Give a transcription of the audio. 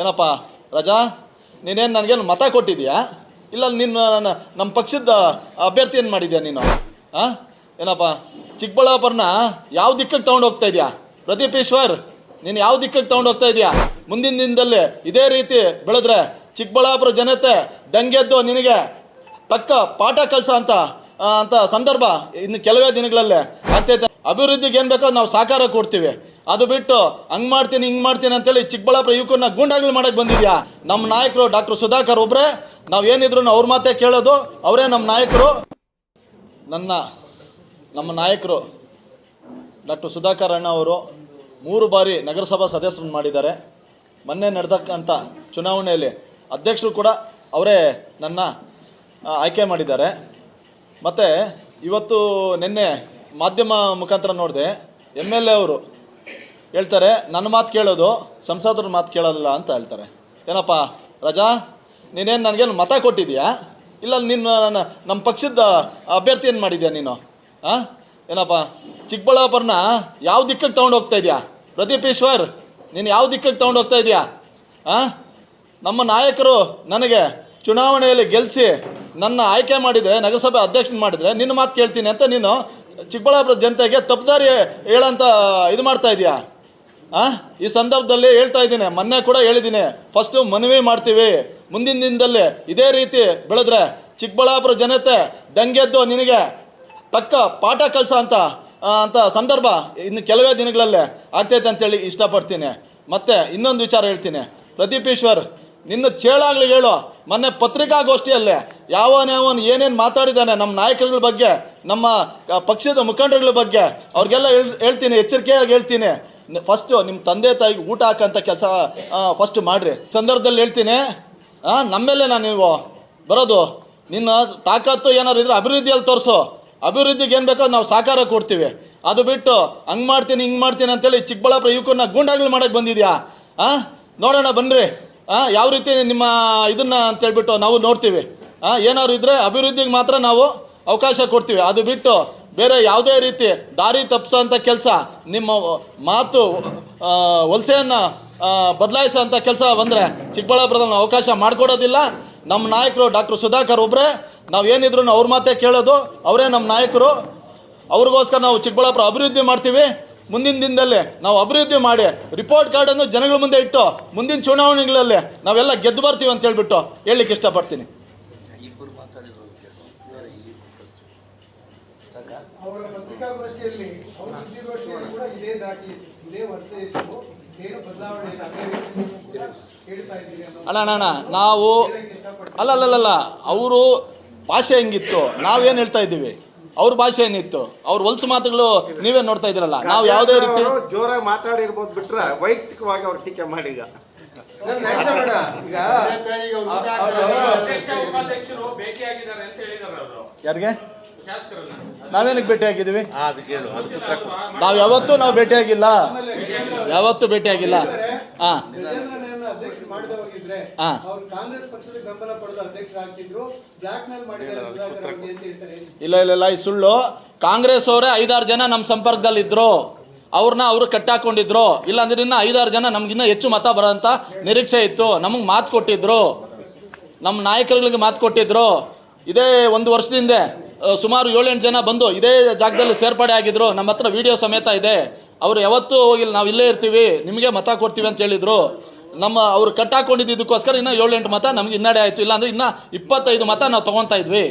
ಏನಪ್ಪ, ರಜಾ? ನೀನೇನು ನನಗೇನು ಮತ ಕೊಟ್ಟಿದ್ಯಾ? ಇಲ್ಲ, ನಿನ್ನ ನಮ್ಮ ಪಕ್ಷದ ಅಭ್ಯರ್ಥಿ ಏನು ಮಾಡಿದ್ಯಾ ನೀನು? ಹಾಂ ಏನಪ್ಪ, ಚಿಕ್ಕಬಳ್ಳಾಪುರನ ಯಾವ ದಿಕ್ಕಕ್ಕೆ ತೊಗೊಂಡು ಹೋಗ್ತಾ ಇದೆಯಾ? ಪ್ರದೀಪ್ ಈಶ್ವರ್, ನೀನು ಯಾವ ದಿಕ್ಕಕ್ಕೆ ತೊಗೊಂಡು ಹೋಗ್ತಾ ಇದೆಯಾ? ಮುಂದಿನ ದಿನದಲ್ಲಿ ಇದೇ ರೀತಿ ಬೆಳೆದ್ರೆ ಚಿಕ್ಕಬಳ್ಳಾಪುರ ಜನತೆ ದಂಗೆದ್ದು ನಿನಗೆ ತಕ್ಕ ಪಾಠ ಕಲಿಸ ಅಂತ ಅಂತ ಸಂದರ್ಭ ಇನ್ನು ಕೆಲವೇ ದಿನಗಳಲ್ಲೇ ಆಗ್ತೈತೆ. ಅಭಿವೃದ್ಧಿಗೆ ಏನು ಬೇಕೋ ನಾವು ಸಹಕಾರ ಕೊಡ್ತೀವಿ. ಅದು ಬಿಟ್ಟು ಹಂಗೆ ಮಾಡ್ತೀನಿ, ಹಿಂಗೆ ಮಾಡ್ತೀನಿ ಅಂತೇಳಿ ಚಿಕ್ಕಬಳ್ಳಾಪುರ ಯುವಕರನ್ನ ಗೂಂಡಾಗಳು ಮಾಡೋಕೆ ಬಂದಿದೆಯಾ? ನಮ್ಮ ನಾಯಕರು ಡಾಕ್ಟರ್ ಸುಧಾಕರ್ ಒಬ್ಬರೇ ನಾವು ಏನಿದ್ರು ಅವ್ರ ಮಾತೇ ಕೇಳೋದು, ಅವರೇ ನಮ್ಮ ನಾಯಕರು. ನನ್ನ, ನಮ್ಮ ನಾಯಕರು ಡಾಕ್ಟರ್ ಸುಧಾಕರ್ ಅಣ್ಣ ಅವರು ಮೂರು ಬಾರಿ ನಗರಸಭಾ ಸದಸ್ಯರನ್ನು ಮಾಡಿದ್ದಾರೆ. ಮೊನ್ನೆ ನಡೆದಕ್ಕಂಥ ಚುನಾವಣೆಯಲ್ಲಿ ಅಧ್ಯಕ್ಷರು ಕೂಡ ಅವರೇ ನನ್ನ ಆಯ್ಕೆ ಮಾಡಿದ್ದಾರೆ. ಮತ್ತು ಇವತ್ತು ನಿನ್ನೆ ಮಾಧ್ಯಮ ಮುಖಾಂತರ ನೋಡಿದೆ ಎಂ ಎಲ್ ಎ ಅವರು ಹೇಳ್ತಾರೆ, ನನ್ನ ಮಾತು ಕೇಳೋದು, ಸಂಸದರ ಮಾತು ಕೇಳೋದಿಲ್ಲ ಅಂತ ಹೇಳ್ತಾರೆ. ಏನಪ್ಪ, ರಜಾ, ನೀನೇನು ನನಗೇನು ಮತ ಕೊಟ್ಟಿದ್ಯಾ ಇಲ್ಲ ನಿನ್ನ ನನ್ನ- ನಮ್ಮ ಪಕ್ಷದ ಅಭ್ಯರ್ಥಿ ಏನು ಮಾಡಿದ್ಯಾ ನೀನು? ಹಾಂ ಏನಪ್ಪ, ಚಿಕ್ಕಬಳ್ಳಾಪುರನ ಯಾವ ದಿಕ್ಕಕ್ಕೆ ತೊಗೊಂಡು ಹೋಗ್ತಾ ಇದೆಯಾ? ಪ್ರದೀಪ್ ಈಶ್ವರ್, ನೀನು ಯಾವ ದಿಕ್ಕಕ್ಕೆ ತೊಗೊಂಡು ಹೋಗ್ತಾ ಇದೆಯಾ? ಹಾಂ ನಮ್ಮ ನಾಯಕರು ನನಗೆ ಚುನಾವಣೆಯಲ್ಲಿ ಗೆಲ್ಲಿಸಿ ನನ್ನ ಆಯ್ಕೆ ಮಾಡಿದರೆ, ನಗರಸಭೆ ಅಧ್ಯಕ್ಷನ ಮಾಡಿದರೆ, ನಿನ್ನ ಮಾತು ಕೇಳ್ತೀನಿ ಅಂತ ನೀನು ಚಿಕ್ಕಬಳ್ಳಾಪುರ ಜನತೆಗೆ ತಪ್ಪುದಾರಿ ಹೇಳಂತ ಇದು ಮಾಡ್ತಾ ಇದೆಯಾ? ಆ? ಈ ಸಂದರ್ಭದಲ್ಲಿ ಹೇಳ್ತಾ ಇದ್ದೀನಿ, ಮೊನ್ನೆ ಕೂಡ ಹೇಳಿದ್ದೀನಿ ಫಸ್ಟು ಮನವಿ ಮಾಡ್ತೀವಿ. ಮುಂದಿನ ದಿನದಲ್ಲಿ ಇದೇ ರೀತಿ ಬೆಳೆದ್ರೆ ಚಿಕ್ಕಬಳ್ಳಾಪುರ ಜನತೆ ದಂಗೆದ್ದು ನಿನಗೆ ತಕ್ಕ ಪಾಠ ಕಲಿಸ ಅಂತ ಅಂತ ಸಂದರ್ಭ ಇನ್ನು ಕೆಲವೇ ದಿನಗಳಲ್ಲೇ ಆಗ್ತೈತೆ ಅಂತೇಳಿ ಇಷ್ಟಪಡ್ತೀನಿ. ಮತ್ತು ಇನ್ನೊಂದು ವಿಚಾರ ಹೇಳ್ತೀನಿ. ಪ್ರದೀಪ್ ಈಶ್ವರ್ ನಿನ್ನ ಚೇಳಾಗ್ಲಿ ಹೇಳು. ಮೊನ್ನೆ ಪತ್ರಿಕಾಗೋಷ್ಠಿಯಲ್ಲೇ ಯಾವನ್ಯಾವನ್ ಏನೇನು ಮಾತಾಡಿದ್ದಾನೆ ನಮ್ಮ ನಾಯಕರುಗಳ ಬಗ್ಗೆ, ನಮ್ಮ ಪಕ್ಷದ ಮುಖಂಡರುಗಳ ಬಗ್ಗೆ, ಅವ್ರಿಗೆಲ್ಲ ಹೇಳ್, ಹೇಳ್ತೀನಿ, ಎಚ್ಚರಿಕೆಯಾಗಿ ಹೇಳ್ತೀನಿ. ಫಸ್ಟು ನಿಮ್ಮ ತಂದೆ ತಾಯಿಗೆ ಊಟ ಹಾಕೋಂಥ ಕೆಲಸ ಫಸ್ಟ್ ಮಾಡಿರಿ. ಸಂದರ್ಭದಲ್ಲಿ ಹೇಳ್ತೀನಿ ಹಾಂ ನಮ್ಮೇಲೆ ನಾನು ನೀವು ಬರೋದು. ನಿನ್ನ ತಾಕತ್ತು ಏನಾದ್ರು ಇದ್ರೆ ಅಭಿವೃದ್ಧಿಯಲ್ಲಿ ತೋರಿಸು. ಅಭಿವೃದ್ಧಿಗೆ ಏನು ಬೇಕೋ ನಾವು ಸಾಕಾರ ಕೊಡ್ತೀವಿ. ಅದು ಬಿಟ್ಟು ಹಂಗೆ ಮಾಡ್ತೀನಿ, ಹಿಂಗೆ ಮಾಡ್ತೀನಿ ಅಂತೇಳಿ ಚಿಕ್ಕಬಳ್ಳಾಪುರ ಯುವಕರನ್ನ ಗೂಂಡಾಗಳು ಮಾಡೋಕ್ಕೆ ಬಂದಿದೆಯಾ? ಹಾಂ ನೋಡೋಣ ಬನ್ನಿರಿ ಯಾವ ರೀತಿ ನಿಮ್ಮ ಇದನ್ನು ಅಂತೇಳ್ಬಿಟ್ಟು ನಾವು ನೋಡ್ತೀವಿ. ಏನಾದ್ರು ಇದ್ದರೆ ಅಭಿವೃದ್ಧಿಗೆ ಮಾತ್ರ ನಾವು ಅವಕಾಶ ಕೊಡ್ತೀವಿ. ಅದು ಬಿಟ್ಟು ಬೇರೆ ಯಾವುದೇ ರೀತಿ ದಾರಿ ತಪ್ಪಿಸೋಂಥ ಕೆಲಸ, ನಿಮ್ಮ ಮಾತು ವಲಸೆಯನ್ನು ಬದಲಾಯಿಸೋಂಥ ಕೆಲಸ ಬಂದರೆ ಚಿಕ್ಕಬಳ್ಳಾಪುರದಲ್ಲಿ ಅವಕಾಶ ಮಾಡಿಕೊಡೋದಿಲ್ಲ. ನಮ್ಮ ನಾಯಕರು ಡಾಕ್ಟರ್ ಸುಧಾಕರ್ ಒಬ್ಬರೇ ನಾವು ಏನಿದ್ರು ಅವ್ರ ಮಾತೇ ಕೇಳೋದು, ಅವರೇ ನಮ್ಮ ನಾಯಕರು. ಅವ್ರಿಗೋಸ್ಕರ ನಾವು ಚಿಕ್ಕಬಳ್ಳಾಪುರ ಅಭಿವೃದ್ಧಿ ಮಾಡ್ತೀವಿ. ಮುಂದಿನ ದಿನದಲ್ಲಿ ನಾವು ಅಭಿವೃದ್ಧಿ ಮಾಡಿ ರಿಪೋರ್ಟ್ ಕಾರ್ಡನ್ನು ಜನಗಳ ಮುಂದೆ ಇಟ್ಟು ಮುಂದಿನ ಚುನಾವಣೆಗಳಲ್ಲಿ ನಾವೆಲ್ಲ ಗೆದ್ದು ಬರ್ತೀವಿ ಅಂತ ಹೇಳ್ಬಿಟ್ಟು ಹೇಳಲಿಕ್ಕೆ ಇಷ್ಟಪಡ್ತೀನಿ. ಅವರ ಪತ್ರಿಕಾಗೋಷ್ಠಿಯಲ್ಲಿ ಅವರ ಸುದ್ದಿಗೋಷ್ಠಿಯಲ್ಲಿ ಕೂಡ ಇದೇ ದಾಟಿ ಇದೇ ವರ್ಷ ಇತ್ತು ಏನು ಬದಲಾವಣೆ ಇಲ್ಲ. ಅದೇ ರೀತಿ ಕೂಡ ಹೇಳ್ತಾ ಇದ್ದೀವಿ ಅನ್ನೋ ಅಣ್ಣ ಅಣ್ಣ ನಾವು ಅಲ್ಲ ಅಲ್ಲ ಅಲ್ಲ, ಅಲ್ಲ ಅವರು ಭಾಷೆ ಹೆಂಗಿತ್ತು? ನಾವೇನು ಹೇಳ್ತಾ ಇದ್ದೀವಿ? ಅವ್ರ ಭಾಷೆ ಏನಿತ್ತು? ಅವ್ರ ಹೊಲ್ಸು ಮಾತುಗಳು ನೀವೇ ನೋಡ್ತಾ ಇದ್ರಲ್ಲ ನಾವು ಯಾವುದೇ ರೀತಿ ಜೋರಾಗಿ ಮಾತಾಡಿರ್ಬೋದು ಬಿಟ್ರೆ ವೈಯಕ್ತಿಕವಾಗಿ ಅವ್ರು ಟೀಕೆ ಮಾಡಿ ಈಗ. ಈಗ ಅಧ್ಯಕ್ಷ ಉಪಾಧ್ಯಕ್ಷರು ಭೇಟಿಯಾಗಿದ್ದಾರೆ ಅಂತ ಹೇಳಿದಾರೆ ಅವರು. ಯಾರಿಗೆ? ನಾವೇನಕ್ಕೆ ಭೇಟಿ ಆಗಿದ್ದೀವಿ ನಾವು ಯಾವತ್ತೂ ನಾವು ಭೇಟಿಯಾಗಿಲ್ಲ. ಯಾವತ್ತೂ ಭೇಟಿಯಾಗಿಲ್ಲ. ಹಾಂ ಇಲ್ಲ ಇಲ್ಲ ಇಲ್ಲ ಈ ಸುಳ್ಳು. ಕಾಂಗ್ರೆಸ್ ಅವರೇ ಐದಾರು ಜನ ನಮ್ಮ ಸಂಪರ್ಕದಲ್ಲಿದ್ದರು ಅವ್ರನ್ನ ಅವರು ಕಟ್ಟಾಕೊಂಡಿದ್ರು. ಇಲ್ಲಾಂದ್ರೆ ಇನ್ನ ಐದಾರು ಜನ ನಮ್ಗಿನ್ನ ಹೆಚ್ಚು ಮತ ಬರೋಂಥ ನಿರೀಕ್ಷೆ ಇತ್ತು. ನಮಗೆ ಮಾತು ಕೊಟ್ಟಿದ್ರು. ನಮ್ಮ ನಾಯಕರುಗಳಿಗೆ ಮಾತು ಕೊಟ್ಟಿದ್ರು. ಇದೇ ಒಂದು ವರ್ಷದಿಂದ ಸುಮಾರು ಏಳೆಂಟು ಜನ ಬಂದು ಇದೇ ಜಾಗದಲ್ಲಿ ಸೇರ್ಪಡೆ ಆಗಿದ್ರು. ನಮ್ಮ ಹತ್ರ ವಿಡಿಯೋ ಸಮೇತ ಇದೆ. ಅವರು ಯಾವತ್ತೂ ಹೋಗಿಲ್ಲ, ನಾವು ಇಲ್ಲೇ ಇರ್ತೀವಿ, ನಿಮಗೆ ಮತ ಕೊಡ್ತೀವಿ ಅಂತ ಹೇಳಿದರು. ನಮ್ಮ ಅವರು ಕಟ್ಟಾಕೊಂಡಿದ್ದಕ್ಕೋಸ್ಕರ ಇನ್ನೂ ಏಳೆಂಟು ಮತ ನಮಗೆ ಹಿನ್ನಡೆ ಆಯಿತು, ಇಲ್ಲಾಂದ್ರೆ ಇನ್ನೂ ಇಪ್ಪತ್ತೈದು ಮತ ನಾವು ತೊಗೊತಾ ಇದ್ವಿ.